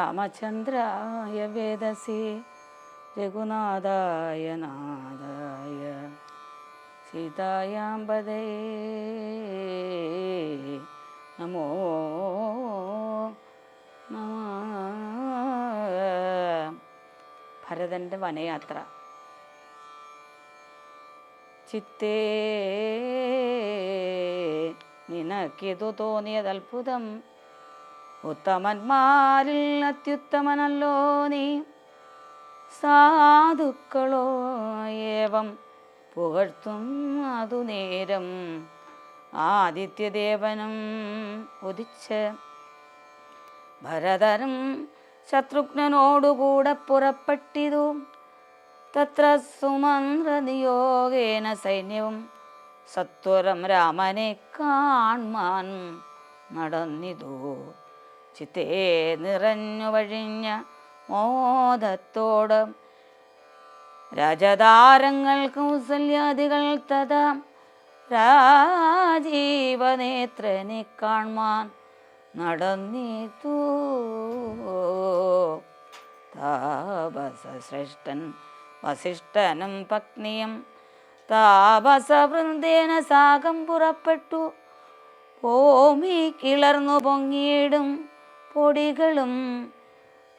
രാമചന്ദ്രായ വേദസി രഘുനാഥായ നാഥായ സീതായാമ്പതേ നമോ നമ. ഭരതന്റെ വനയാത്ര. ചിത്തേ നിനക്കിതു തോന്നിയത് അത്ഭുതം. ഉത്തമന്മാരിൽ അത്യുത്തമനല്ലോ നീ. സാധുക്കളോ ഏവം പുകഴ്ത്തും അതു നേരം ആദിത്യദേവനും ഉദിച്ച്. ഭരതനും ശത്രുഘ്നോടുകൂടെ പുറപ്പെട്ടിതു. തത്ര സുമന്ത്രനിയോഗേന സൈന്യവും സത്വരം രാമനെ കാൺമാൻ നടന്നിതു. ചിത്തേ നിറഞ്ഞു വഴിഞ്ഞ മോദത്തോട്. രാജതാരങ്ങൾ കൗസല്യാദികൾ തഥാ. രാജീവനേത്രനെ കാൺമാൻ നടന്നീത്തു താപസശ്രേഷ്ഠൻ വസിഷ്ഠനും പത്നിയും താപസവൃന്ദേന സാഗം പുറപ്പെട്ടു. ഭൂമി കിളർന്നു പൊങ്ങിയിടും പൊടികളും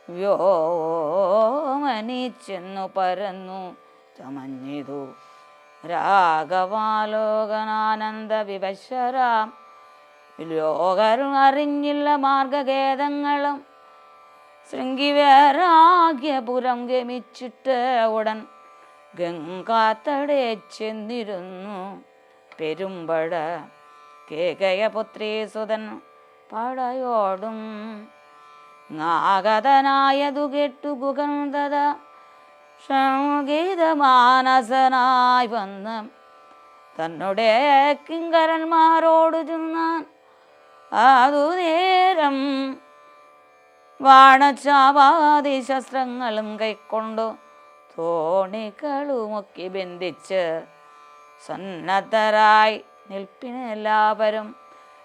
വ്യോമനിച്ചെന്നു പരന്നു ചമഞ്ഞിതു. രാഘവാലോകനാനന്ദ വിവശരാം. ലോകരും അറിഞ്ഞില്ല മാർഗഖേദങ്ങളും ശൃംഗിവേരാഗ്യപുരം ഗമിച്ചിട്ട് ഉടൻ ഗംഗാത്തടെ ചെന്നിരുന്നു. പെരുമ്പട കേകയപുത്രീ സുതൻ പടയോടും നാഗതനായതു കെട്ടു ഗുഗന്ധത സംഗീതമാനസനായി വന്ന് തന്നുടെ കിങ്കരന്മാരോട് ചൊന്നാൻ അതു നേരം വാണച്ചാവാതി ശസ്ത്രങ്ങളും കൈക്കൊണ്ടു തോണികളുമൊക്കെ ബന്ധിച്ച് സന്നദ്ധരായി നിൽപ്പിനെല്ലാവരും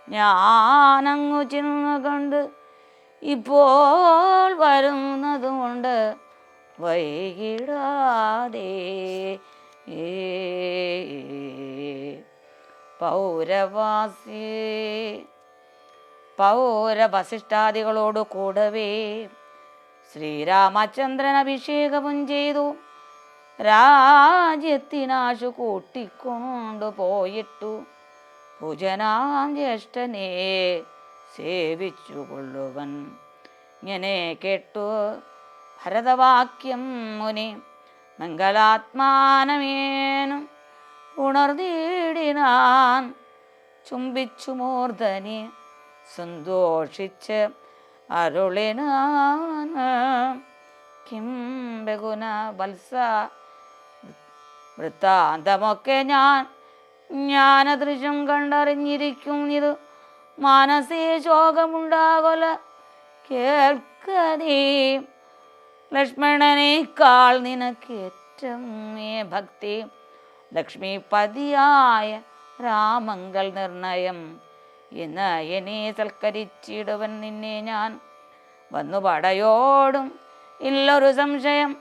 ഞാനങ്ങു ചെന്നുകൊണ്ട് ഇപ്പോൾ വരുന്നതുകൊണ്ട് വൈകിടാതെ പൗരവാസി പൗരവശിഷ്ടാദികളോട് കൂടവേ. ശ്രീരാമചന്ദ്രൻ അഭിഷേകവും ചെയ്തു. രാജ്യത്തിനാശു കൂട്ടിക്കൊണ്ടു പോയിട്ടു പൂജനാം ജ്യേഷ്ഠനെ സേവിച്ചു കൊള്ളുവൻ ഇങ്ങനെ കേട്ടു ഭരതവാക്യം മുനി മംഗളാത്മാനമേനും ഉണർന്നിടിനാൻ ചുംബിച്ചു മൂർധനി സന്തോഷിച്ച് അരുളിനാണ് കിം ബഗുന വത്സ വൃത്താന്തമൊക്കെ ഞാൻ ജ്ഞാനദൃശ്യം കണ്ടറിഞ്ഞിരിക്കും ഇത്. മനസ്സേ ശോകമുണ്ടാകൊല കേൾക്കതേ. ലക്ഷ്മണനേക്കാൾ നിനക്ക് ഏറ്റവും ഭക്തി. ലക്ഷ്മിപതിയായ രാമങ്കൽ നിർണയം. ഇന്ന് എന്നെ സൽക്കരിച്ചിടുവൻ നിന്നെ ഞാൻ. വന്നു പടയോടും ഇല്ലൊരു സംശയം.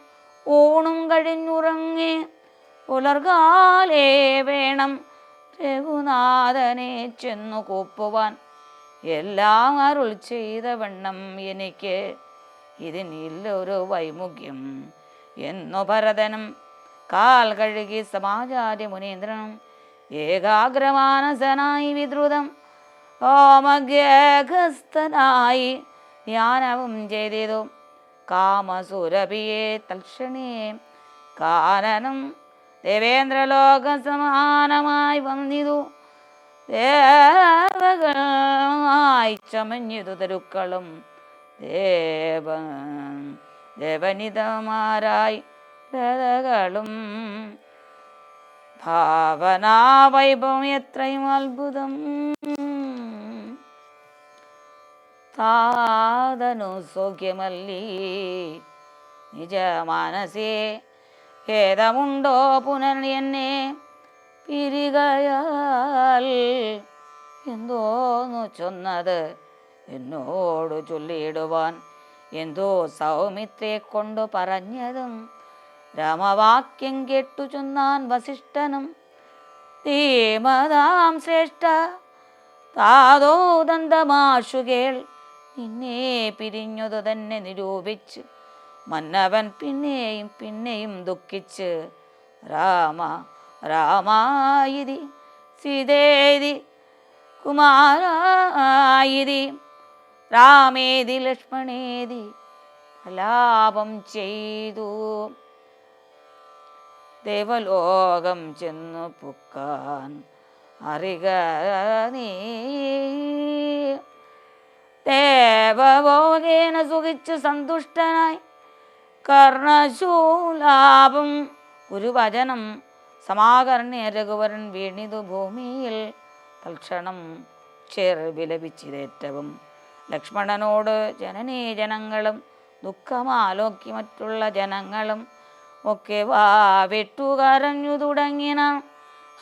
ഊണും കഴിഞ്ഞുറങ്ങി പുലർകാലേ വേണം. രഘുനാഥനെ ചെന്നു കൂപ്പുവാൻ. എല്ലാം അരുൾ ചെയ്ത വണ്ണം എനിക്ക് ഇതിനില്ലൊരു വൈമുഖ്യം എന്നു ഭരതനും കാൽ കഴുകി സമാചാര്യ മുനീന്ദ്രനും ഏകാഗ്രമാനസനായി വിദ്രുതം ഓമഗ്രഹസ്ഥനായി ധ്യാനവും ചെയ്തിതു കാമസുരഭിയെ തൽക്ഷണിയെ കാനനം ദേവേന്ദ്രലോക സമാനമായി വന്നിതു. ദേവകളായി ചമഞ്ഞിതു തരുക്കളും. ദേവ ദേവനിതമാരായി രഥകളും. ഭാവനാവൈഭവം എത്രയും അത്ഭുതം. താതനു സൗഖ്യമല്ലേ. നിജ മനസേ ഖേദമുണ്ടോ പുനർ എന്നെ? പിരികയാൽ എന്തോന്നു ചൊന്നത്? എന്നോട് ചൊല്ലിയിടുവാൻ എന്തോ സൗമിത്രയെ കൊണ്ടു പറഞ്ഞതും രാമവാക്യം കേട്ടു ചൊന്നാൻ വസിഷ്ഠനും. ധീമതാം ശ്രേഷ്ഠ താതോ ദന്തമാശുകേൾ നിന്നെ പിരിഞ്ഞതു തന്നെ നിരൂപിച്ച് മന്നവൻ പിന്നെയും പിന്നെയും ദുഃഖിച്ച് രാമ രാമായിരി സീതേതി കുമാരായിരി രാമേതി ലക്ഷ്മണേതി ലാഭം ചെയ്തു. ദേവലോകം ചെന്നു പുക്കാൻ അറിക നീ. ദേവഭോഗേന സുഖിച്ച് സന്തുഷ്ടനായി കർണശൂലാപം. ഒരു വചനം സമാകർണ്യ രഘുവരൻ വീണിതു ഭൂമിയിൽ. തൽക്ഷണം ചേർ വിലപിച്ചിതേറ്റവും ലക്ഷ്മണനോട് ജനനീ ജനങ്ങളും ദുഃഖമാലോക്കി മറ്റുള്ള ജനങ്ങളും ഒക്കെ വാ വിട്ടുകരഞ്ഞു തുടങ്ങിന.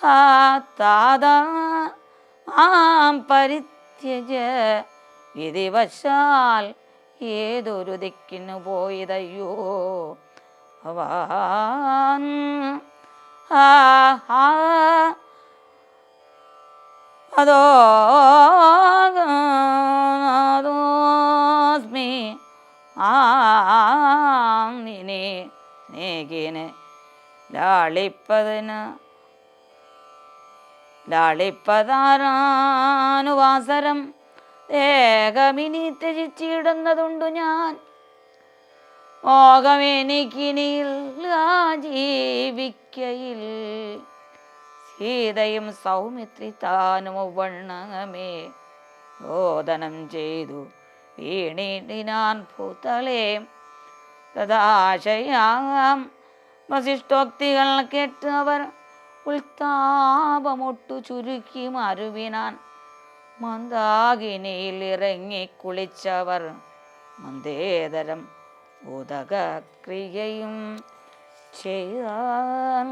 ആ താത ആം പരിത്യജ വിധിവശാൽ ഏതൊരു ദിക്കിനു പോയതയ്യോ? ആ അതോ അതോസ്മി ആനെ സ്നേഹിനെ ലാളിപ്പതിന് ലാളിപ്പതാരാനുവാസരം ഏകമിനി ത്യജിച്ചിടുന്നതുണ്ടു ഞാൻ. മോഹമെനിക്കിനിയിൽ ജീവിക്കയിൽ സീതയും സൗമിത്രി താനും വണ്ണമേ ബോധനം ചെയ്തു വീണിടിനാൻ പൂത്തളേ. തഥാശയാം വസിഷ്ഠോക്തികൾ കേട്ട് അവർ ഉൽത്താപമൊട്ടു ചുരുക്കി മരുവിനാൻ. മന്ദാകിനിയിൽ ഇറങ്ങി കുളിച്ചവർ മന്ദേതരം ഉദകക്രിയയും ചെയ്യാൻ.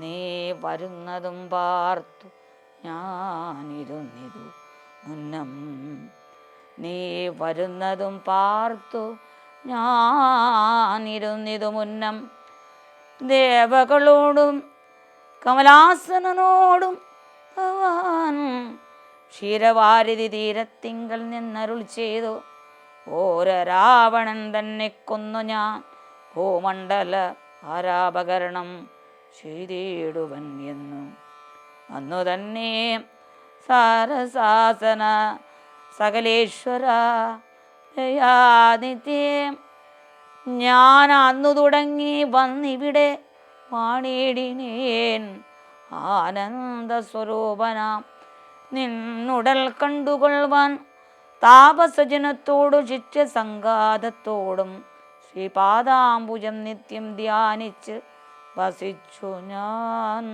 നീ വരുന്നതും പാർത്തു ഞാനിരുന്നിതു മുന്നം. നീ വരുന്നതും പാർത്തു ഞാനിരുന്നിതു മുന്നം. ദേവകളോടും കമലാസനനോടും ഭവാൻ ക്ഷീരവാരിധി തീരത്തിങ്കൽ നിന്നരുൾ ചെയ്തു. ഓര രാവണൻ തന്നെ കൊന്നു ഞാൻ. ഭൂമണ്ഡല ആരാപകരണം ചെയ്തിടുവൻ എന്നു. അന്നു തന്നെ സാരസാസന സകലേശ്വര ദയാനിത്യം ഞാൻ അന്നു തുടങ്ങി വന്നിവിടെ വാണിടിനേൻ ആനന്ദ സ്വരൂപനാം നിന്നുടൽ കണ്ടുകൊള്ളുവാൻ താപസജനത്തോടു ശിഷ്യ സംഘാതത്തോടും ശ്രീപാദാംബുജം നിത്യം ധ്യാനിച്ച് വസിച്ചു ഞാൻ.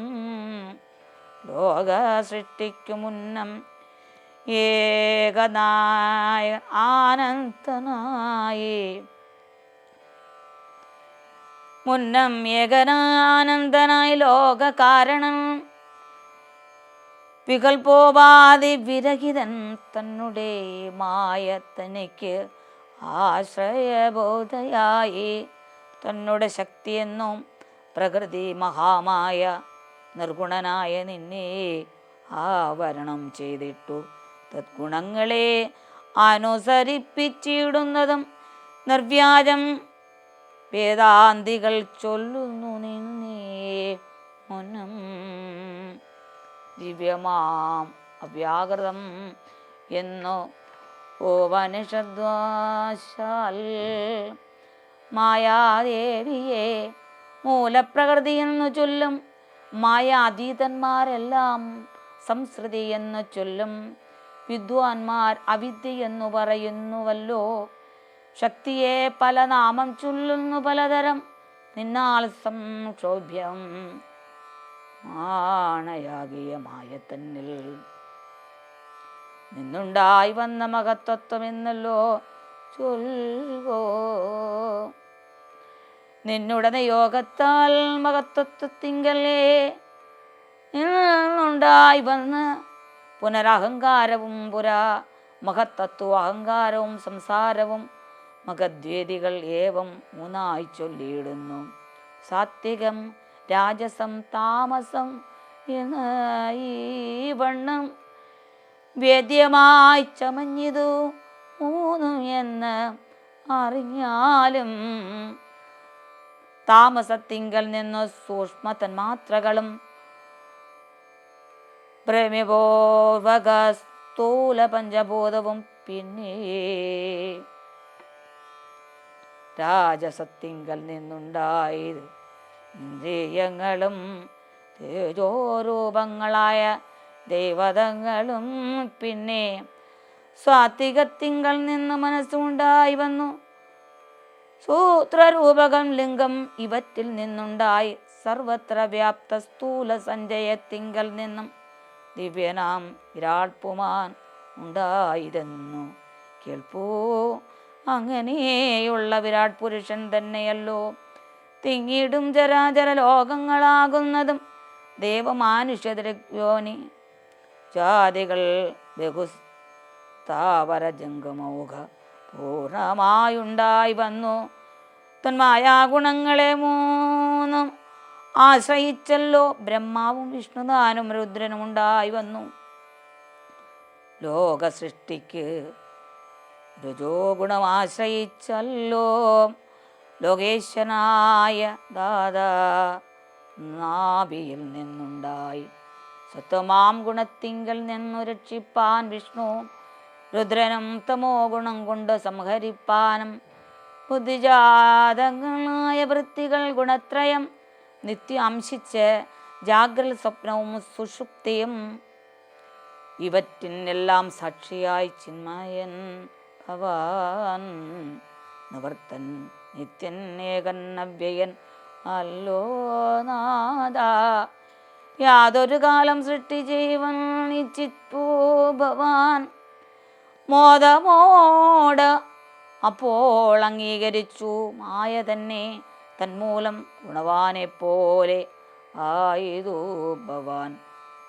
ലോക സൃഷ്ടിക്കു മുന്നം ഏകനായ ആനന്ദനായി. മുന്നം ഏകനാനന്ദനായി ലോക കാരണം വികൽപോപാതി വിരഹിതൻ തന്നുടെ മായ തനിക്ക് ആശ്രയബോധയായി. തന്നുടെ ശക്തിയെന്നും പ്രകൃതി മഹാമായ നിർഗുണനായ നിന്നെ ആവരണം ചെയ്തിട്ടു. തദ്ഗുണങ്ങളെ അനുസരിപ്പിച്ചിടുന്നതും നിർവ്യാജം വേദാന്തികൾ ചൊല്ലുന്നു നിന്നേ മുനം ദിവ്യമാം അവ്യാകൃതം എന്നു ഓവനിഷദ്വാശാൽ മായാദേവിയെ മൂലപ്രകൃതി എന്നു ചൊല്ലും. മായാതീതന്മാരെല്ലാം സംസ്കൃതി എന്നു ചൊല്ലും. വിദ്വാൻമാർ അവിദ്യ എന്നു പറയുന്നുവല്ലോ. ശക്തിയെ പല നാമം ചൊല്ലുന്നു പലതരം. നിന്നാൽ സംക്ഷോഭ്യം ആണയാകിയ തന്നിൽ നിന്നുണ്ടായി വന്ന മഹത്വത്വം എന്നല്ലോ ചൊല്ലോ നിന്നുടനെ യോഗത്താൽ മഹത്വത്വത്തിങ്കല്ലേ നിന്നുണ്ടായി വന്ന് പുനരഹങ്കാരവും പുരാ മഹത്തത്വ അഹങ്കാരവും സംസാരവും മഹദ്വേദികൾ ഏവം മൂന്നായി ചൊല്ലിയിടുന്നു. സാത്വികം രാജസം താമസം ഈ വണ്ണം വേദ്യമായി ചമഞ്ഞിതു. മൂന്നു എന്ന് അറിഞ്ഞാലും താമസത്തിങ്കൽ നിന്ന് സൂക്ഷ്മ തന്മാത്രകളും പ്രേമപൂർവക സ്ഥൂല പഞ്ചഭൂതവും പിന്നെ രാജസത്തിങ്കൽ നിന്നുണ്ടായത്. ഇന്ദ്രിയങ്ങളും തേജോരൂപങ്ങളായ ദൈവതങ്ങളും പിന്നെ സ്വാത്വികത്തിങ്കൽ നിന്ന് മനസ്സുണ്ടായി വന്നു. സൂത്രരൂപകം ലിംഗം ഇവറ്റിൽ നിന്നുണ്ടായി. സർവത്ര വ്യാപ്ത സ്ഥൂല സഞ്ചയത്തിങ്കൽ നിന്നും ദിവ്യനാം വിരാട്പുമാൻ ഉണ്ടായിരുന്നു. കേൾപ്പൂ. അങ്ങനെയുള്ള വിരാട് പുരുഷൻ തന്നെയല്ലോ. തിങ്ങിയിടും ചരാചര ലോകങ്ങളാകുന്നതും ദേവമാനുഷ്യയോനി ജാതികൾ ബഹുസ്താവര ജംഗമൗഘ പൂർണമായുണ്ടായി വന്നു. തന്മായാ ഗുണങ്ങളെ മൂന്നും ആശ്രയിച്ചല്ലോ. ബ്രഹ്മാവും വിഷ്ണുദാനും രുദ്രനും ഉണ്ടായി വന്നു. ലോക സൃഷ്ടിക്ക് രജോ ഗുണം ലോകേശനായ ദാദാ നാഭിയിൽ നിന്നുണ്ടായി. സത്വമാം ഗുണത്തിങ്കൽ നിന്നു രക്ഷിപ്പാൻ വിഷ്ണു രുദ്രനും തമോ ഗുണം കൊണ്ട് സംഹരിപ്പാനും. ബുദ്ധിജാതങ്ങളായ വൃത്തികൾ ഗുണത്രയം നിത്യം അംശിച്ച് ജാഗ്രത സ്വപ്നവും സുഷുപ്തിയും. ഇവറ്റിനെല്ലാം സാക്ഷിയായി ചിന്മയൻ ഭവാൻ നിവർത്തൻ നിത്യൻ ഏകൻ അവ്യയൻ അല്ലോ നാദ യാതൊരു കാലം സൃഷ്ടി ജീവൻ നിശ്ചിത്തു ഭവാൻ. മോദമോട് അപ്പോൾ അംഗീകരിച്ചു. മായ തന്നെ തന്മൂലം ഗുണവാനെ പോലെ ആയതു ഭവാൻ.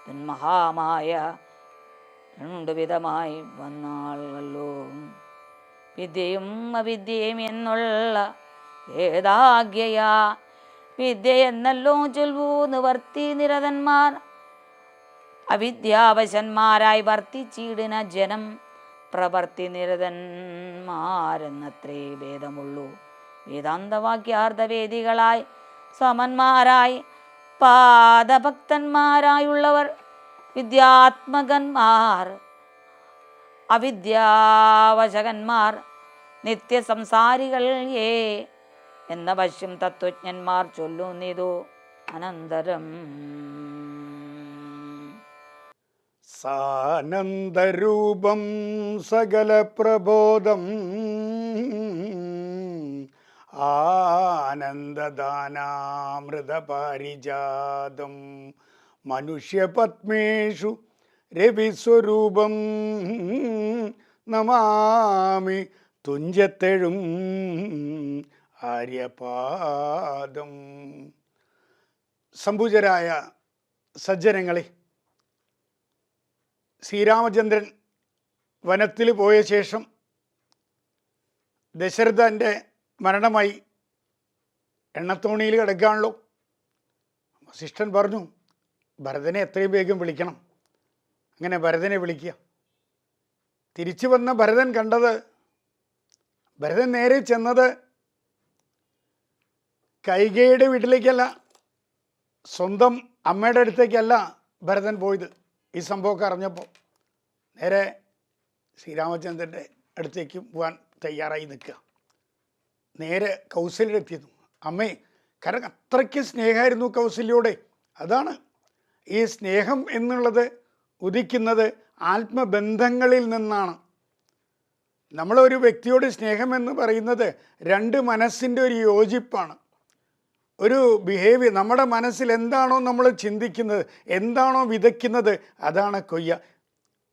തന്മഹാമായ രണ്ടു വിധമായി വന്നാളല്ലോ വിദ്യയും അവിദ്യയും എന്നുള്ള ഏതാഗ്യയാ? വിദ്യ എന്നല്ലോ ചൊൽവൂ നിവർത്തി നിരതന്മാർ. അവിദ്യാവശന്മാരായി വർത്തിച്ചിടുന്ന ജനം പ്രവർത്തി നിരതന്മാരെന്നത്രേ ഭേദമുള്ളൂ വേദാന്തവാക്യാർത്ഥവേദികളായി സമന്മാരായി പാദഭക്തന്മാരായുള്ളവർ വിദ്യാത്മകന്മാർ. അവിദ്യാവശകന്മാർ നിത്യസംസാരികൾ ഏ എന്ന വശ്യം തത്വജ്ഞന്മാർ ചൊല്ലുന്നിതു അനന്തരം. സാനന്ദരൂപം സകല പ്രബോധം ആനന്ദദാനാമൃതപാരിജാതം. മനുഷ്യപത്മേഷു രവിസ്വരൂപം നമാമി തുഞ്ചത്തെഴും ആര്യപാദം. സംഭുജരായ സജ്ജനങ്ങളെ ശ്രീരാമചന്ദ്രൻ വനത്തിൽ പോയ ശേഷം ദശരഥന്റെ മരണമായി എണ്ണത്തോണിയിൽ കിടക്കുകയാണല്ലോ. വസിഷ്ഠൻ പറഞ്ഞു ഭരതനെ എത്രയും വേഗം വിളിക്കണം. അങ്ങനെ ഭരതനെ വിളിക്കുക. തിരിച്ചു വന്ന ഭരതൻ കണ്ടത് ഭരതൻ നേരെ ചെന്നത് കൈകയുടെ വീട്ടിലേക്കല്ല സ്വന്തം അമ്മയുടെ അടുത്തേക്കല്ല ഭരതൻ പോയത്. ഈ സംഭവമൊക്കെ അറിഞ്ഞപ്പോൾ നേരെ ശ്രീരാമചന്ദ്രന്റെ അടുത്തേക്ക് പോകാൻ തയ്യാറായി നിൽക്കുക. നേരെ കൗസല്യെത്തിയതു അമ്മേ കാരണം അത്രയ്ക്ക് സ്നേഹമായിരുന്നു കൗസല്യോടെ. അതാണ് ഈ സ്നേഹം എന്നുള്ളത് ഉദിക്കുന്നത് ആത്മബന്ധങ്ങളിൽ നിന്നാണ്. നമ്മളൊരു വ്യക്തിയോട് സ്നേഹമെന്ന് പറയുന്നത് രണ്ട് മനസ്സിന്റെ ഒരു യോജിപ്പാണ്. ഒരു ബിഹേവിയർ നമ്മുടെ മനസ്സിൽ എന്താണോ നമ്മൾ ചിന്തിക്കുന്നത് എന്താണോ വിതയ്ക്കുന്നത് അതാണ് കൊയ്യ.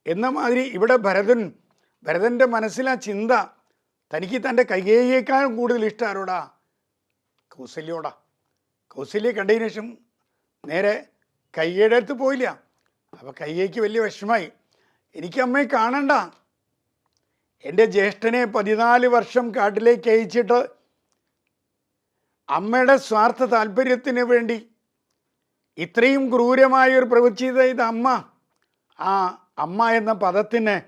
എന്ന മാതിരി ഇവിടെ ഭരതൻ ഭരതന്റെ മനസ്സിൽ ആ ചിന്ത തനിക്ക് തന്റെ കൈകേയേക്കാളും കൂടുതൽ ഇഷ്ടം ആരോടാ? കൗസല്യോടാ. കൗസല്യ കണ്ടതിന് ശേഷം നേരെ കയ്യയുടെ അടുത്ത് പോയില്ല. അപ്പോൾ കയ്യേക്ക് വലിയ വിഷമായി. എനിക്ക് അമ്മയെ കാണണ്ട. എന്റെ ജ്യേഷ്ഠനെ പതിനാല് വർഷം കാട്ടിലേക്ക് അയച്ചിട്ട് അമ്മയുടെ സ്വാർത്ഥ താല്പര്യത്തിന് വേണ്ടി ഇത്രയും ക്രൂരമായൊരു പ്രവൃത്തി ചെയ്ത അമ്മ ആ അമ്മ എന്ന പദത്തിന്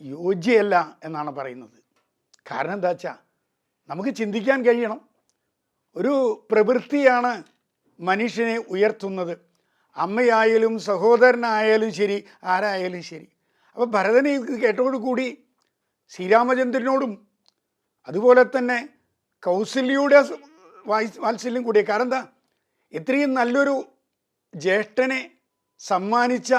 യോജ്യല്ല എന്നാണ് പറയുന്നത്. കാരണം എന്താ വെച്ചാൽ നമുക്ക് ചിന്തിക്കാൻ കഴിയണം. ഒരു പ്രവൃത്തിയാണ് മനുഷ്യനെ ഉയർത്തുന്നത്. അമ്മയായാലും സഹോദരനായാലും ശരി ആരായാലും ശരി. അപ്പോൾ ഭരതനെ കേട്ടോടുകൂടി കൂടി ശ്രീരാമചന്ദ്രനോടും അതുപോലെ തന്നെ കൗസല്യയുടെ വാത്സല്യം കൂടിയ കാരണം എന്താ? ഇത്രയും നല്ലൊരു ജ്യേഷ്ഠനെ സമ്മാനിച്ച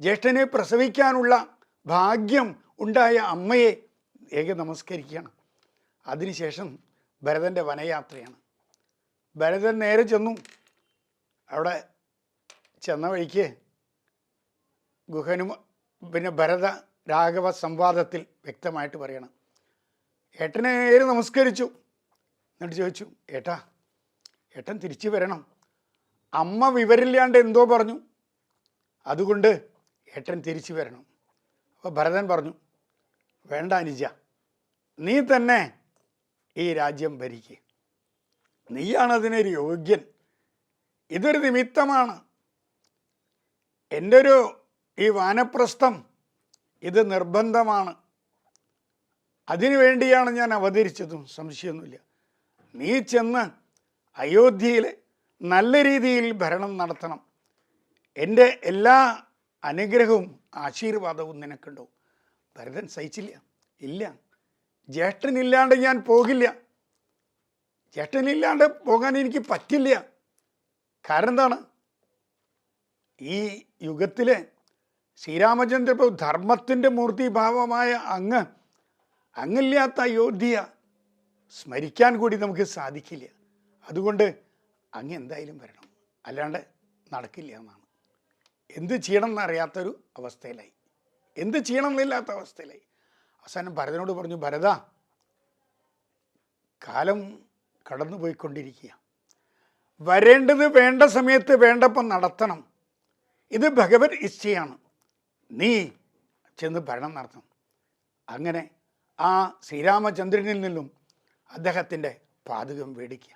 ജ്യേഷ്ഠനെ പ്രസവിക്കാനുള്ള ഭാഗ്യം ഉണ്ടായ അമ്മയെ ഏക നമസ്കരിക്കുകയാണ്. അതിനുശേഷം ഭരതന്റെ വനയാത്രയാണ്. ഭരതൻ നേരെ ചെന്നു. അവിടെ ചെന്ന വഴിക്ക് ഗുഹനും പിന്നെ ഭരത രാഘവ സംവാദത്തിൽ വ്യക്തമായിട്ട് പറയണം. ഏട്ടനെ നമസ്കരിച്ചു. എന്നിട്ട് ചോദിച്ചു ഏട്ടാ ഏട്ടൻ തിരിച്ചു വരണം. അമ്മ വിവരില്ലാണ്ട് എന്തോ പറഞ്ഞു. അതുകൊണ്ട് ഏട്ടൻ തിരിച്ചു വരണം. അപ്പോൾ ഭരതൻ പറഞ്ഞു വേണ്ട അനുജ നീ തന്നെ ഈ രാജ്യം ഭരിക്കുക നീയാണതിനൊരു യോഗ്യൻ. ഇതൊരു നിമിത്തമാണ്. എന്റെ ഒരു ഈ വാനപ്രസ്ഥം ഇത് നിർബന്ധമാണ്. അതിനു വേണ്ടിയാണ് ഞാൻ അവതരിച്ചതും സംശയമൊന്നുമില്ല. നീ ചെന്ന് അയോധ്യയിൽ നല്ല രീതിയിൽ ഭരണം നടത്തണം. എന്റെ എല്ലാ അനുഗ്രഹവും ആശീർവാദവും നിനക്കുണ്ടോ ഭരതൻ സഹിച്ചില്ല ഇല്ല. ജ്യേഷ്ഠനില്ലാണ്ട് ഞാൻ പോകില്ല. ജ്യേഷ്ഠനില്ലാണ്ട് പോകാൻ എനിക്ക് പറ്റില്ല. കാരണം എന്താണ്? ഈ യുഗത്തിലെ ശ്രീരാമചന്ദ്ര പ്രഭു ധർമ്മത്തിന്റെ മൂർത്തിഭാവമായ അങ്ങ് അങ്ങില്ലാത്ത അയോധ്യ സ്മരിക്കാൻ കൂടി നമുക്ക് സാധിക്കില്ല. അതുകൊണ്ട് അങ്ങ് എന്തായാലും വരണം. അല്ലാണ്ട് നടക്കില്ല എന്നാണ്. എന്ത് ചെയ്യണം എന്നറിയാത്തൊരു അവസ്ഥയിലായി. എന്ത് ചെയ്യണം എന്നില്ലാത്ത അവസ്ഥയിലായി. അവസാനം ഭരതനോട് പറഞ്ഞു ഭരത കാലം കടന്നു പോയിക്കൊണ്ടിരിക്കുക വരേണ്ടത് വേണ്ട സമയത്ത് വേണ്ടപ്പം നടത്തണം. ഇത് ഭഗവത് ഇച്ഛയാണ്. നീ ചെന്ന് ഭരണം നടത്തണം. അങ്ങനെ ആ ശ്രീരാമചന്ദ്രനിൽ നിന്നും അദ്ദേഹത്തിന്റെ പാതകം മേടിക്കുക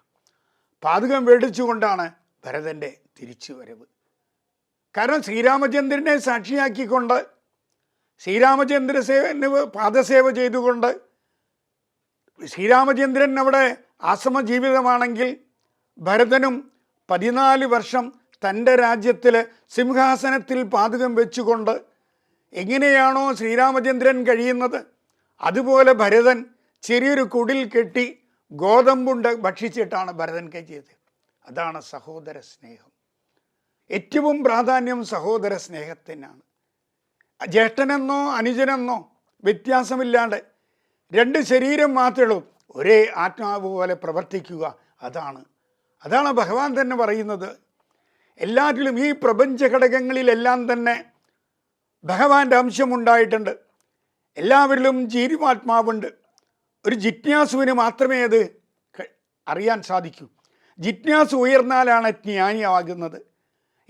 പാതകം മേടിച്ചുകൊണ്ടാണ് ഭരതന്റെ തിരിച്ചു വരവ് കാരണം ശ്രീരാമചന്ദ്രനെ സാക്ഷിയാക്കിക്കൊണ്ട് ശ്രീരാമചന്ദ്ര സേവന് പാദസേവ ചെയ്തുകൊണ്ട് ശ്രീരാമചന്ദ്രൻ അവിടെ ആശ്രമ ജീവിതമാണെങ്കിൽ ഭരതനും പതിനാല് വർഷം തന്റെ രാജ്യത്തിൽ സിംഹാസനത്തിൽ പാതകം വെച്ചുകൊണ്ട് എങ്ങനെയാണോ ശ്രീരാമചന്ദ്രൻ കഴിയുന്നത്? അതുപോലെ ഭരതൻ ചെറിയൊരു കുടിൽ കെട്ടി ഗോതമ്പുണ്ട് ഭക്ഷിച്ചിട്ടാണ് ഭരതൻ കഴിയത് അതാണ് സഹോദര സ്നേഹം. ഏറ്റവും പ്രാധാന്യം സഹോദര സ്നേഹത്തിനാണ്. ജ്യേഷ്ഠനെന്നോ അനുജനെന്നോ വ്യത്യാസമില്ലാണ്ട് രണ്ട് ശരീരം മാത്രമേ ഒരേ ആത്മാവ് പോലെ പ്രവർത്തിക്കുക. അതാണ്. അതാണ് ഭഗവാൻ തന്നെ പറയുന്നത്. എല്ലാറ്റിലും ഈ പ്രപഞ്ച ഘടകങ്ങളിലെല്ലാം തന്നെ ഭഗവാന്റെ അംശമുണ്ടായിട്ടുണ്ട്. എല്ലാവരിലും ജീവാത്മാവുണ്ട് ഒരു ജിജ്ഞാസുവിന് മാത്രമേ അത് അറിയാൻ സാധിക്കൂ. ജിജ്ഞാസു ഉയർന്നാലാണ് ജ്ഞാനിയാകുന്നത്.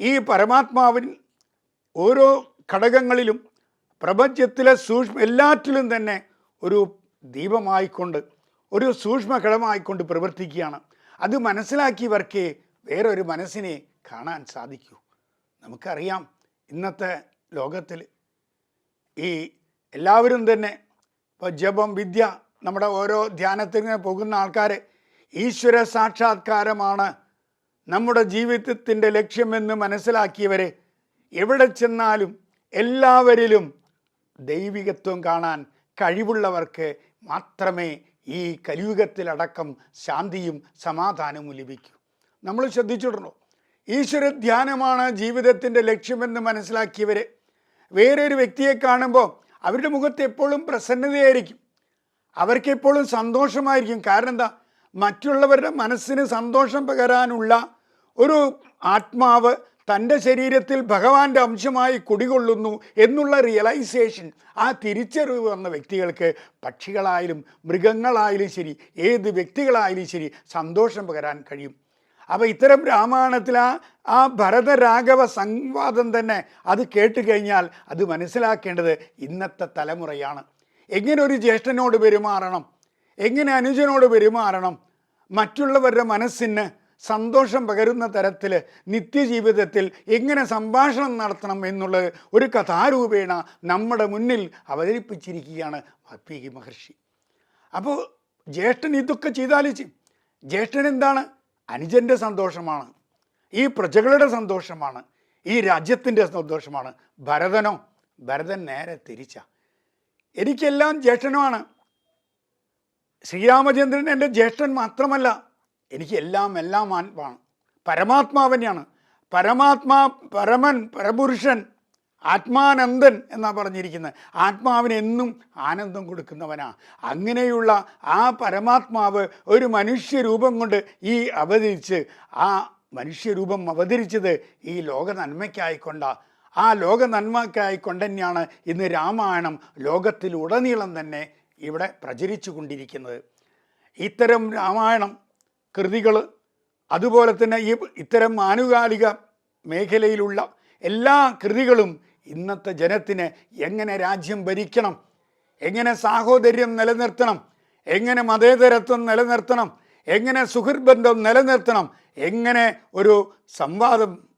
ഈ പരമാത്മാവിൻ ഓരോ ഘടകങ്ങളിലും പ്രപഞ്ചത്തിലെ സൂക്ഷ്മ എല്ലാറ്റിലും തന്നെ ഒരു ദീപമായിക്കൊണ്ട് ഒരു സൂക്ഷ്മഘടമായിക്കൊണ്ട് പ്രവർത്തിക്കുകയാണ്. അത് മനസ്സിലാക്കിയവർക്ക് വേറൊരു മനസ്സിനെ കാണാൻ സാധിക്കൂ. നമുക്കറിയാം ഇന്നത്തെ ലോകത്തിൽ ഈ എല്ലാവരും തന്നെ ഇപ്പോൾ ജപം വിദ്യ നമ്മുടെ ഓരോ ധ്യാനത്തിന് പോകുന്ന ആൾക്കാർ ഈശ്വര സാക്ഷാത്കാരമാണ് നമ്മുടെ ജീവിതത്തിന്റെ ലക്ഷ്യമെന്ന് മനസ്സിലാക്കിയവരെ എവിടെ ചെന്നാലും എല്ലാവരിലും ദൈവികത്വം കാണാൻ കഴിവുള്ളവർക്ക് മാത്രമേ ഈ കലിയുഗത്തിലടക്കം ശാന്തിയും സമാധാനവും ലഭിക്കൂ. നമ്മൾ ശ്രദ്ധിച്ചിട്ടുണ്ടോ? ഈശ്വര ധ്യാനമാണ് ജീവിതത്തിന്റെ ലക്ഷ്യമെന്ന് മനസ്സിലാക്കിയവർ വേറൊരു വ്യക്തിയെ കാണുമ്പോൾ അവരുടെ മുഖത്ത് എപ്പോഴും പ്രസന്നതയായിരിക്കും. അവർക്ക് എപ്പോഴും സന്തോഷമായിരിക്കും. കാരണം എന്താ മറ്റുള്ളവരുടെ മനസ്സിന് സന്തോഷം പകരാനുള്ള ഒരു ആത്മാവ് തന്റെ ശരീരത്തിൽ ഭഗവാന്റെ അംശമായി കുടികൊള്ളുന്നു എന്നുള്ള റിയലൈസേഷൻ ആ തിരിച്ചറിവ് വന്ന വ്യക്തികൾക്ക് പക്ഷികളായാലും മൃഗങ്ങളായാലും ശരി ഏത് വ്യക്തികളായാലും ശരി സന്തോഷം പകരാൻ കഴിയും. അപ്പോൾ ഇത്തരം രാമായണത്തിൽ ആ ആ ഭരതരാഘവ സംവാദം തന്നെ അത് കേട്ട് കഴിഞ്ഞാൽ അത് മനസ്സിലാക്കേണ്ടത് ഇന്നത്തെ തലമുറയാണ്. എങ്ങനെ ഒരു ജ്യേഷ്ഠനോട് പെരുമാറണം? എങ്ങനെ അനുജനോട് പെരുമാറണം? മറ്റുള്ളവരുടെ മനസ്സിന് സന്തോഷം പകരുന്ന തരത്തിൽ നിത്യജീവിതത്തിൽ എങ്ങനെ സംഭാഷണം നടത്തണം എന്നുള്ളത് ഒരു കഥാരൂപേണ നമ്മുടെ മുന്നിൽ അവതരിപ്പിച്ചിരിക്കുകയാണ് വാൽമീകി മഹർഷി. അപ്പോൾ ജ്യേഷ്ഠൻ ഇതൊക്കെ ചെയ്താലിച്ച് ജ്യേഷ്ഠൻ എന്താണ്? അനുജന്റെ സന്തോഷമാണ് ഈ പ്രജകളുടെ സന്തോഷമാണ് ഈ രാജ്യത്തിന്റെ സന്തോഷമാണ്. ഭരതനോ ഭരതൻ നേരെ തിരിച്ച. എനിക്കെല്ലാം ജ്യേഷ്ഠനുമാണ്. ശ്രീരാമചന്ദ്രൻ എന്റെ ജ്യേഷ്ഠൻ മാത്രമല്ല എനിക്കെല്ലാം എല്ലാം ആത്മാണ് പരമാത്മാവനെയാണ് പരമാത്മാ പരമൻ പരപുരുഷൻ ആത്മാനന്ദൻ എന്നാ പറഞ്ഞിരിക്കുന്നത് ആത്മാവിന് എന്നും ആനന്ദം കൊടുക്കുന്നവനാ. അങ്ങനെയുള്ള ആ പരമാത്മാവ് ഒരു മനുഷ്യരൂപം കൊണ്ട് ഈ അവതരിച്ച് ആ മനുഷ്യരൂപം അവതരിച്ചത് ഈ ലോക നന്മയ്ക്കായിക്കൊണ്ട ആ ലോക നന്മയ്ക്കായിക്കൊണ്ട് തന്നെയാണ് ഇന്ന് രാമായണം ലോകത്തിലുടനീളം തന്നെ ഇവിടെ പ്രചരിച്ചു കൊണ്ടിരിക്കുന്നത് ഇത്തരം രാമായണം കൃതികൾ അതുപോലെ തന്നെ ഈ ഇത്തരം ആനുകാലിക മേഖലയിലുള്ള എല്ലാ കൃതികളും ഇന്നത്തെ ജനത്തിന് എങ്ങനെ രാജ്യം ഭരിക്കണം? എങ്ങനെ സാഹോദര്യം നിലനിർത്തണം? എങ്ങനെ മതേതരത്വം നിലനിർത്തണം? എങ്ങനെ സുഹൃത്ബന്ധം നിലനിർത്തണം? എങ്ങനെ ഒരു സംവാദം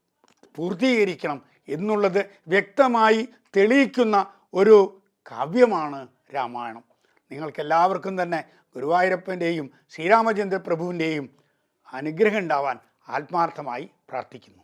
പൂർത്തീകരിക്കണം എന്നുള്ളത് വ്യക്തമായി തെളിയിക്കുന്ന ഒരു കാവ്യമാണ് രാമായണം. നിങ്ങൾക്കെല്ലാവർക്കും തന്നെ ഗുരുവായൂരപ്പന്റെയും ശ്രീരാമചന്ദ്ര പ്രഭുവിന്റെയും അനുഗ്രഹം ഉണ്ടാവാൻ ആത്മാർത്ഥമായി പ്രാർത്ഥിക്കുന്നു.